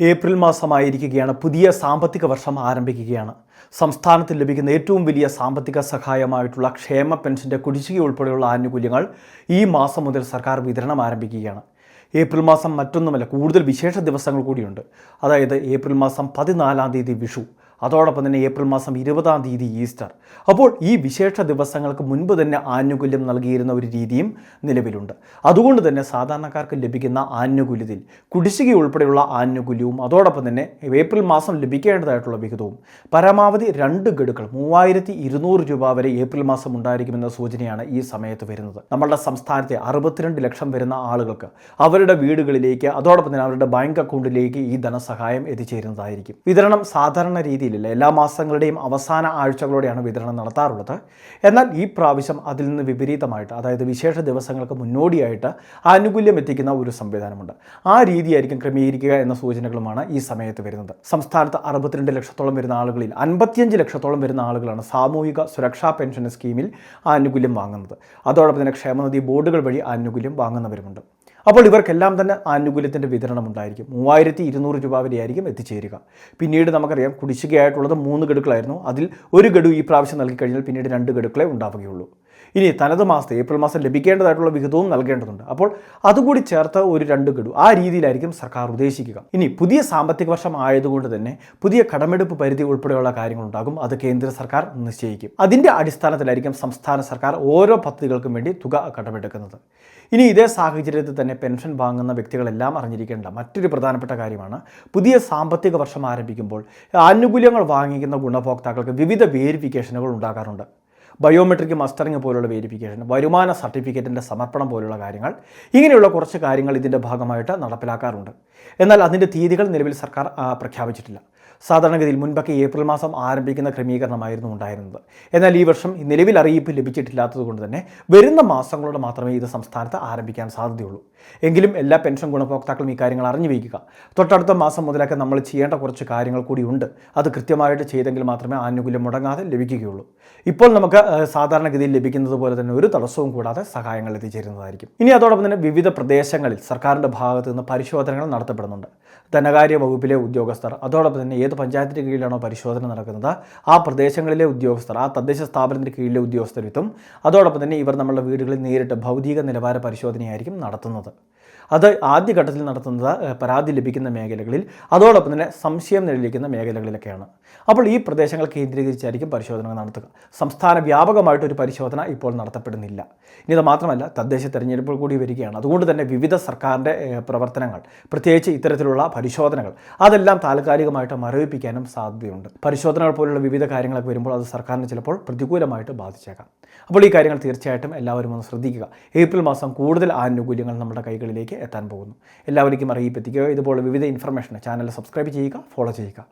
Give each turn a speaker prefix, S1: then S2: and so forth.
S1: April മാസമായിരിക്കുകയാണ്. പുതിയ സാമ്പത്തിക വർഷം ആരംഭിക്കുകയാണ്. സംസ്ഥാനത്ത് ലഭിക്കുന്ന ഏറ്റവും വലിയ സാമ്പത്തിക സഹായമായിട്ടുള്ള ക്ഷേമ പെൻഷന്റെ കുടിശ്ശിക ഉൾപ്പെടെയുള്ള ആനുകൂല്യങ്ങൾ ഈ മാസം മുതൽ സർക്കാർ വിതരണം ആരംഭിക്കുകയാണ്. ഏപ്രിൽ മാസം മറ്റൊന്നുമല്ല കൂടുതൽ വിശേഷ ദിവസങ്ങൾ കൂടിയുണ്ട്. അതായത് ഏപ്രിൽ മാസം പതിനാലാം തീയതി വിഷു. അതോടൊപ്പം തന്നെ ഏപ്രിൽ മാസം ഇരുപതാം തീയതി ഈസ്റ്റർ. അപ്പോൾ ഈ വിശേഷ ദിവസങ്ങൾക്ക് മുൻപ് തന്നെ ആനുകൂല്യം നൽകിയിരുന്ന ഒരു രീതിയും നിലവിലുണ്ട്. അതുകൊണ്ട് തന്നെ സാധാരണക്കാർക്ക് ലഭിക്കുന്ന ആനുകൂല്യത്തിൽ കുടിശ്ശിക ഉൾപ്പെടെയുള്ള ആനുകൂല്യവും അതോടൊപ്പം തന്നെ ഏപ്രിൽ മാസം ലഭിക്കേണ്ടതായിട്ടുള്ള വിഹിതവും പരമാവധി രണ്ട് ഗഡുക്കൾ മൂവായിരത്തി ഇരുന്നൂറ് രൂപ വരെ ഏപ്രിൽ മാസം ഉണ്ടായിരിക്കുമെന്ന സൂചനയാണ് ഈ സമയത്ത് വരുന്നത്. നമ്മളുടെ സംസ്ഥാനത്തെ അറുപത്തിരണ്ട് ലക്ഷം വരുന്ന ആളുകൾക്ക് അവരുടെ വീടുകളിലേക്ക് അതോടൊപ്പം തന്നെ അവരുടെ ബാങ്ക് അക്കൗണ്ടിലേക്ക് ഈ ധനസഹായം എത്തിച്ചേരുന്നതായിരിക്കും. വിതരണം സാധാരണ രീതിയിലല്ല. എല്ലാ മാസങ്ങളുടെയും അവസാന ആഴ്ചകളോടെയാണ് വിതരണം നടത്താറുള്ളത്. എന്നാൽ ഈ പ്രാവശ്യം അതിൽ നിന്ന് വിപരീതമായിട്ട് അതായത് വിശേഷ ദിവസങ്ങൾക്ക് മുന്നോടിയായിട്ട് ആനുകൂല്യം എത്തിക്കുന്ന ഒരു സംവിധാനമുണ്ട്. ആ രീതിയായിരിക്കും ക്രമീകരിക്കുക എന്ന സൂചനകളുമാണ് ഈ സമയത്ത് വരുന്നത്. സംസ്ഥാനത്ത് അറുപത്തിരണ്ട് ലക്ഷത്തോളം വരുന്ന ആളുകളിൽ അൻപത്തിയഞ്ച് ലക്ഷത്തോളം വരുന്ന ആളുകളാണ് സാമൂഹിക സുരക്ഷാ പെൻഷൻ സ്കീമിൽ ആനുകൂല്യം വാങ്ങുന്നത്. അതോടൊപ്പം തന്നെ ക്ഷേമനിധി ബോർഡുകൾ വഴി ആനുകൂല്യം വാങ്ങുന്നവരുമുണ്ട്. അപ്പോൾ ഇവർക്കെല്ലാം തന്നെ ആനുകൂല്യത്തിന്റെ വിതരണം ഉണ്ടായിരിക്കും മൂവായിരത്തി ഇരുന്നൂറ് രൂപ വരെയായിരിക്കും എത്തിച്ചേരുക. പിന്നീട് നമുക്കറിയാം കുടിശ്ശികയായിട്ടുള്ളത് മൂന്ന് ഗഡുക്കളായിരുന്നു. അതിൽ ഒരു ഗഡു ഈ പ്രാവശ്യം നൽകി കഴിഞ്ഞാൽ പിന്നീട് രണ്ട് ഗഡുക്കളെ ഉണ്ടാവുകയുള്ളൂ. ഇനി തനത് മാസത്തെ ഏപ്രിൽ മാസം ലഭിക്കേണ്ടതായിട്ടുള്ള വിഹിതവും നൽകേണ്ടതുണ്ട്. അപ്പോൾ അതുകൂടി ചേർത്ത് ഒരു രണ്ട് ഗഡു ആ രീതിയിലായിരിക്കും സർക്കാർ ഉദ്ദേശിക്കുക. ഇനി പുതിയ സാമ്പത്തിക വർഷം ആയതുകൊണ്ട് തന്നെ പുതിയ കടമെടുപ്പ് പരിധി ഉൾപ്പെടെയുള്ള കാര്യങ്ങളുണ്ടാകും. അത് കേന്ദ്ര സർക്കാർ നിശ്ചയിക്കും. അതിന്റെ അടിസ്ഥാനത്തിലായിരിക്കും സംസ്ഥാന സർക്കാർ ഓരോ പദ്ധതികൾക്കും വേണ്ടി തുക കടമെടുക്കുന്നത്. ഇനി ഇതേ സാഹചര്യത്തിൽ തന്നെ പെൻഷൻ വാങ്ങുന്ന വ്യക്തികളെല്ലാം അറിഞ്ഞിരിക്കേണ്ട മറ്റൊരു പ്രധാനപ്പെട്ട കാര്യമാണ് പുതിയ സാമ്പത്തിക വർഷം ആരംഭിക്കുമ്പോൾ ആനുകൂല്യങ്ങൾ വാങ്ങിക്കുന്ന ഗുണഭോക്താക്കൾക്ക് വിവിധ വേരിഫിക്കേഷനുകൾ ഉണ്ടാകാറുണ്ട്. ബയോമെട്രിക് മസ്റ്ററിങ് പോലുള്ള വേരിഫിക്കേഷൻ വരുമാന സർട്ടിഫിക്കറ്റിന്റെ സമർപ്പണം പോലുള്ള കാര്യങ്ങൾ ഇങ്ങനെയുള്ള കുറച്ച് കാര്യങ്ങൾ ഇതിന്റെ ഭാഗമായിട്ട് നടപ്പിലാക്കാറുണ്ട്. എന്നാൽ അതിന്റെ തീയതികൾ നിലവിൽ സർക്കാർ പ്രഖ്യാപിച്ചിട്ടില്ല. സാധാരണഗതിയിൽ മുൻപൊക്കെ ഏപ്രിൽ മാസം ആരംഭിക്കുന്ന ക്രമീകരണമായിരുന്നു ഉണ്ടായിരുന്നത്. എന്നാൽ ഈ വർഷം നിലവിൽ അറിയിപ്പ് ലഭിച്ചിട്ടില്ലാത്തതുകൊണ്ട് തന്നെ വരുന്ന മാസങ്ങളോട് മാത്രമേ ഇത് സംസ്ഥാനത്ത് ആരംഭിക്കാൻ സാധ്യതയുള്ളൂ. എങ്കിലും എല്ലാ പെൻഷൻ ഗുണഭോക്താക്കളും ഈ കാര്യങ്ങൾ അറിഞ്ഞു വയ്ക്കുക. തൊട്ടടുത്ത മാസം മുതലൊക്കെ നമ്മൾ ചെയ്യേണ്ട കുറച്ച് കാര്യങ്ങൾ കൂടി ഉണ്ട്. അത് കൃത്യമായിട്ട് ചെയ്തെങ്കിൽ മാത്രമേ ആനുകൂല്യം മുടങ്ങാതെ ലഭിക്കുകയുള്ളൂ. ഇപ്പോൾ നമുക്ക് സാധാരണഗതിയിൽ ലഭിക്കുന്നത് പോലെ തന്നെ ഒരു തടസ്സവും കൂടാതെ സഹായങ്ങൾ എത്തിച്ചേരുന്നതായിരിക്കും. ഇനി അതോടൊപ്പം തന്നെ വിവിധ പ്രദേശങ്ങളിൽ സർക്കാരിന്റെ ഭാഗത്ത് നിന്ന് പരിശോധനകൾ നടത്തപ്പെടുന്നുണ്ട്. ധനകാര്യ വകുപ്പിലെ ഉദ്യോഗസ്ഥർ അതോടൊപ്പം തന്നെ ഏത് പഞ്ചായത്തിന്റെ കീഴിലാണോ പരിശോധന നടക്കുന്നത്? ആ പ്രദേശങ്ങളിലെ ഉദ്യോഗസ്ഥർ ആ തദ്ദേശ സ്ഥാപനത്തിന്റെ കീഴിലെ ഉദ്യോഗസ്ഥരെത്തും അതോടൊപ്പം തന്നെ ഇവർ നമ്മുടെ വീടുകളിൽ നേരിട്ട് ഭൗതിക നിലവാര പരിശോധനയായിരിക്കും നടത്തുന്നത്. അത് ആദ്യഘട്ടത്തിൽ നടത്തുന്നത് പരാതി ലഭിക്കുന്ന മേഖലകളിൽ അതോടൊപ്പം തന്നെ സംശയം നിലനിൽക്കുന്ന മേഖലകളിലൊക്കെയാണ്. അപ്പോൾ ഈ പ്രദേശങ്ങൾ കേന്ദ്രീകരിച്ചായിരിക്കും പരിശോധന നടത്തുക. സംസ്ഥാന വ്യാപകമായിട്ട് ഒരു പരിശോധന ഇപ്പോൾ നടത്തപ്പെടുന്നില്ല. ഇനി ഇത് മാത്രമല്ല തദ്ദേശ തെരഞ്ഞെടുപ്പുകൾ കൂടി വരികയാണ്. അതുകൊണ്ട് തന്നെ വിവിധ സർക്കാരിന്റെ പ്രവർത്തനങ്ങൾ പ്രത്യേകിച്ച് ഇത്തരത്തിലുള്ള പരിശോധനകൾ അതെല്ലാം താൽക്കാലികമായിട്ട് മരവിപ്പിക്കാനും സാധ്യതയുണ്ട്. പരിശോധനകൾ പോലുള്ള വിവിധ കാര്യങ്ങളൊക്കെ വരുമ്പോൾ അത് സർക്കാരിന് ചിലപ്പോൾ പ്രതികൂലമായിട്ട് ബാധിച്ചേക്കാം. അപ്പോൾ ഈ കാര്യങ്ങൾ തീർച്ചയായിട്ടും എല്ലാവരും ഒന്ന് ശ്രദ്ധിക്കുക. ഏപ്രിൽ മാസം കൂടുതൽ ആനുകൂല്യങ്ങൾ നമ്മുടെ കൈകളിലേക്ക് എത്താൻ പോകുന്നു. എല്ലാവർക്കും അറിയിപ്പെത്തിക്കുക. ഇതുപോലെ വിവിധ ഇൻഫർമേഷൻ ചാനൽ സബ്സ്ക്രൈബ് ചെയ്യുക ഫോളോ ചെയ്യുക.